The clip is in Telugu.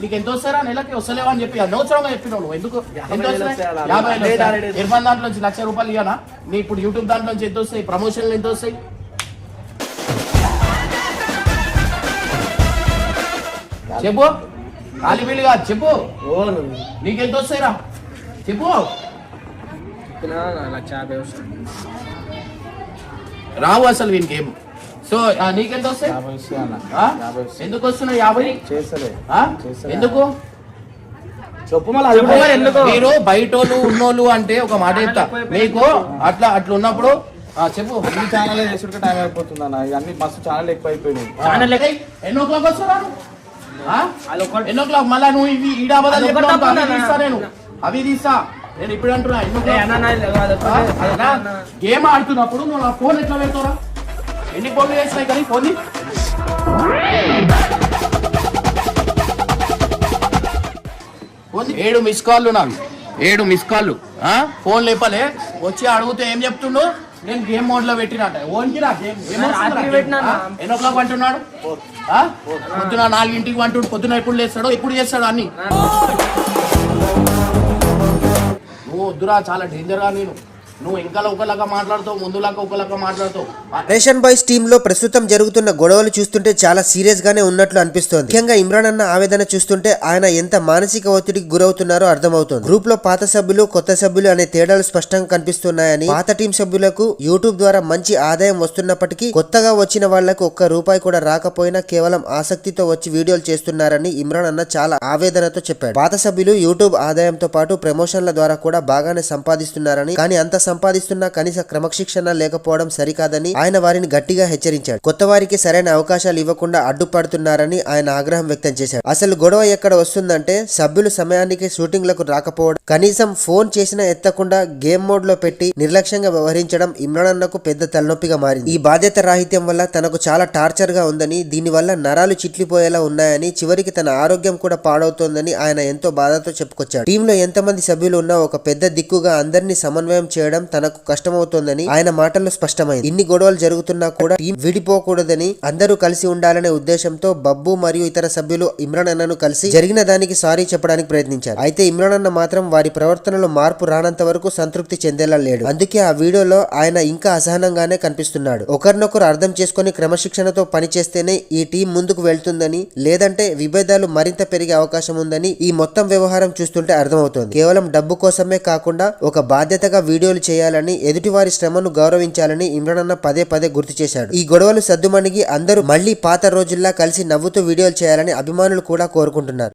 నీకు ఎంత వస్తారా నెలకి వస్తలేవా అని చెప్పి అనవసరంగా చెప్పినావు నువ్వు ఎందుకు ఎంత వస్తాయి. యాభై. ఇర్ఫాన్ దాంట్లో నుంచి లక్ష రూపాయలు ఇవ్వనా నీ ఇప్పుడు యూట్యూబ్ దాంట్లో నుంచి ఎంత వస్తాయి? ప్రమోషన్లు ఎంత వస్తాయి? చెప్పు. కాలిబిల్లిగా చెప్పు. ఓను నీకెంత వస్తాయిరా చెప్పు. లక్ష యాభై రావు అసలు వీనికి ఏం? సో ఆ, నీకెంత వస్తాయి ఎందుకు వస్తున్నాయి యాభై. ఎందుకు? మరి ఎందుకు? మీరు బయటోళ్ళు ఉన్నోళ్ళు అంటే ఒక మాట చెప్తా. మీకు అట్లా అట్లా ఉన్నప్పుడు ఆ, చెప్పు. ఈ ఛానల్ చేసుకుంటే టైం అయిపోతుంది అన్న. ఇవన్నీ మస్తు ఛానల్ ఎక్కువ అయిపోయినాయి. ఛానల్ ఎన్నో క్లాక్ వస్తున్నా అది ఒకటి. ఎన్నో క్లాక్ మళ్ళా నువ్వు ఇవి. తీస్తా నేను. అవి తీస్తా. నేను ఇప్పుడు అంటున్నా. గేమ్ ఆడుతున్నప్పుడు నువ్వు నా ఫోన్ ఎట్లా పెడతావురా? ఎన్ని ఫోన్లు చేసినాయి కానీ ఫోన్ ఫోన్ ఏడు మిస్ కాల్లు నాకు. ఏడు మిస్ కాల్లు. ఆ? ఫోన్ లేపలే. వచ్చి అడిగితే ఏం చెప్తుండు? నేను గేమ్ మోడ్లో పెట్టినట్ట ఓన్కి రా గేమ్. ఏం వస్తుందిరా రాత్రి గేమ్? పెట్టినా ఆ? ఎన్నో క్లాక్ అంటున్నాడు? ఆ? పొద్దున నాలుగింటికి అంటుడు. పొద్దున ఎప్పుడు లేస్తాడో? ఎప్పుడు చేస్తాడు అన్ని? నువ్వు వద్దురా చాలా డేంజర్గా నేను. నువ్వు ఒకలాగా మాట్లాడుతావు ముందులాగా ఒకలాగా మాట్లాడుతావు. రేషన్ బాయ్స్ టీమ్లో ప్రస్తుతం జరుగుతున్న గొడవలు చూస్తుంటే చాలా సీరియస్ గానే ఉన్నట్లు అనిపిస్తోంది. ముఖ్యంగా ఇమ్రాన్ అన్న ఆవేదన చూస్తుంటే ఆయన ఎంత మానసిక ఒత్తిడికి గురవుతున్నారో అర్థమవుతోంది. గ్రూప్లో పాత సభ్యులు కొత్త సభ్యులు అనే తేడాలు స్పష్టంగా కనిపిస్తున్నాయని పాత టీం సభ్యులకు యూట్యూబ్ ద్వారా మంచి ఆదాయం వస్తున్నప్పటికీ కొత్తగా వచ్చిన వాళ్ళకు ఒక్క రూపాయి కూడా రాకపోయినా కేవలం ఆసక్తితో వచ్చి వీడియోలు చేస్తున్నారని ఇమ్రాన్ అన్న చాలా ఆవేదనతో చెప్పాడు. పాత సభ్యులు యూట్యూబ్ ఆదాయంతో పాటు ప్రమోషన్ల ద్వారా కూడా బాగానే సంపాదిస్తున్నారని కానీ అంత సంపాదిస్తున్నా కనీస క్రమశిక్షణ లేకపోవడం సరికాదని ఆయన వారిని గట్టిగా హెచ్చరించాడు. కొత్త వారికి సరైన అవకాశాలు ఇవ్వకుండా అడ్డుపడుతున్నారని ఆయన ఆగ్రహం వ్యక్తం చేశాడు. అసలు గొడవ ఎక్కడ వస్తుందంటే సభ్యులు సమయానికి షూటింగ్లకు రాకపోవడం కనీసం ఫోన్ చేసినా ఎత్తకుండా గేమ్ మోడ్లో పెట్టి నిర్లక్ష్యంగా వ్యవహరించడం ఇమ్రాన్ అన్నకు పెద్ద తలనొప్పిగా మారింది. ఈ బాధ్యత రాహిత్యం వల్ల తనకు చాలా టార్చర్గా ఉందని దీనివల్ల నరాలు చిట్లిపోయేలా ఉన్నాయని చివరికి తన ఆరోగ్యం కూడా పాడవుతోందని ఆయన ఎంతో బాధతో చెప్పుకొచ్చాడు. టీంలో ఎంతమంది సభ్యులు ఉన్నా ఒక పెద్ద దిక్కుగా అందరినీ సమన్వయం చేయడం తనకు కష్టమవుతోందని ఆయన మాటల్లో స్పష్టమైంది. ఇన్ని గొడవలు జరుగుతున్నా కూడా టీం విడిపోకూడదని అందరూ కలిసి ఉండాలనే ఉద్దేశంతో బబ్బు మరియు ఇతర సభ్యులు ఇమ్రాన్ అన్నను కలిసి జరిగిన దానికి సారీ చెప్పడానికి ప్రయత్నించారు. అయితే ఇమ్రాన్ అన్న మాత్రం వారి ప్రవర్తనలో మార్పు రానంత వరకు సంతృప్తి చెందేలా లేడు. అందుకే ఆ వీడియోలో ఆయన ఇంకా అసహనంగానే కనిపిస్తున్నాడు. ఒకరినొకరు అర్థం చేసుకుని క్రమశిక్షణతో పనిచేస్తేనే ఈ టీం ముందుకు వెళ్తుందని లేదంటే విభేదాలు మరింత పెరిగే అవకాశం ఉందని ఈ మొత్తం వ్యవహారం చూస్తుంటే అర్థమవుతోంది. కేవలం డబ్బు కోసమే కాకుండా ఒక బాధ్యతగా వీడియోలు చేయాలని ఎదుటివారి శ్రమను గౌరవించాలని ఇమ్రాన్ పదే పదే గుర్తు చేశాడు. ఈ గొడవలు సద్దుమణిగి అందరూ మళ్ళీ పాత రోజుల్లా కలిసి నవ్వుతూ వీడియోలు చేయాలని అభిమానులు కూడా కోరుకుంటున్నారు.